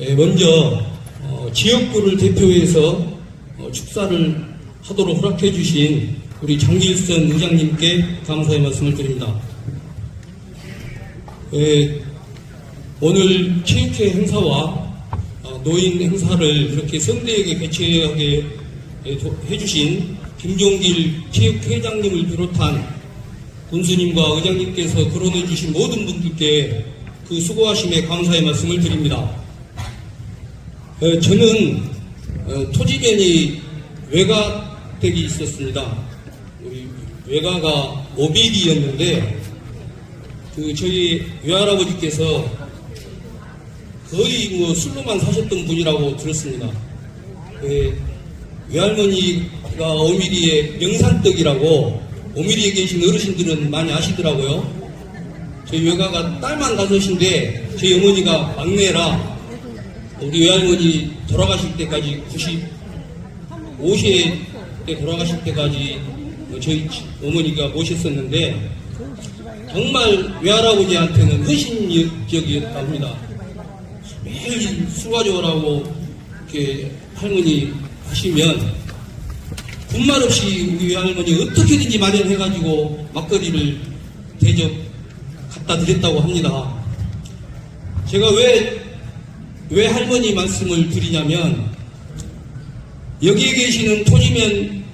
예, 먼저 어, 지역구를 대표해서 어, 축사를 하도록 허락해 주신 우리 장길선 의장님께 감사의 말씀을 드립니다. 예, 오늘 체육회 행사와 어, 노인 행사를 그렇게 성대하게 개최하게 예, 도- 해주신 김종길 체육회장님을 비롯한 군수님과 의장님께서 거론해 주신 모든 분들께 그 수고하심에 감사의 말씀을 드립니다. 어, 저는 어, 토지변이 외가댁이 있었습니다. 우리 외가가 500이었는데 그 저희 외할아버지께서 거의 뭐 술로만 사셨던 분이라고 들었습니다. 예, 외할머니가 오미리의 명산떡이라고 오미리에 계신 어르신들은 많이 아시더라고요. 저희 외가가 딸만 다섯인데 저희 어머니가 막내라 우리 외할머니 돌아가실 때까지 95세 때 돌아가실 때까지 저희 어머니가 모셨었는데 정말 외할아버지한테는 헌신적이었답니다. 매일 술 가져오라고 이렇게 할머니 하시면 군말 없이 우리 외할머니 어떻게든지 마련해가지고 막걸리를 대접 갖다 드렸다고 합니다. 제가 왜, 왜 할머니 말씀을 드리냐면, 여기에 계시는 토지면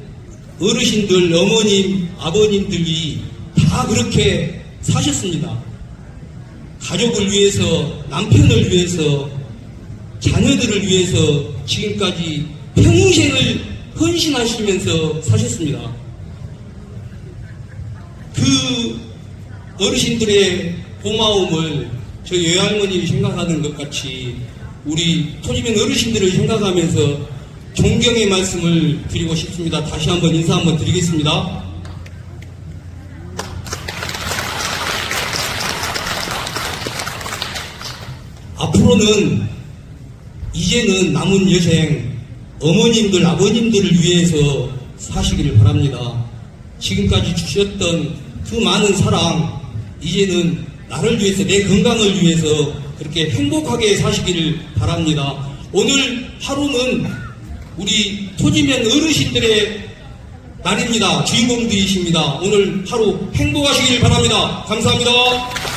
어르신들, 어머님, 아버님들이 다 그렇게 사셨습니다. 가족을 위해서, 남편을 위해서, 자녀들을 위해서 지금까지 평생을 헌신하시면서 사셨습니다. 그 어르신들의 고마움을 저희 외할머니 생각하는 것 같이 우리 토지면 어르신들을 생각하면서 존경의 말씀을 드리고 싶습니다. 다시 한번 인사 한번 드리겠습니다. 앞으로는 이제는 남은 여생 어머님들 아버님들을 위해서 사시기를 바랍니다. 지금까지 주셨던 그 많은 사랑 이제는 나를 위해서 내 건강을 위해서 그렇게 행복하게 사시기를 바랍니다. 오늘 하루는 우리 토지면 어르신들의 날입니다. 주인공들이십니다. 오늘 하루 행복하시길 바랍니다. 감사합니다.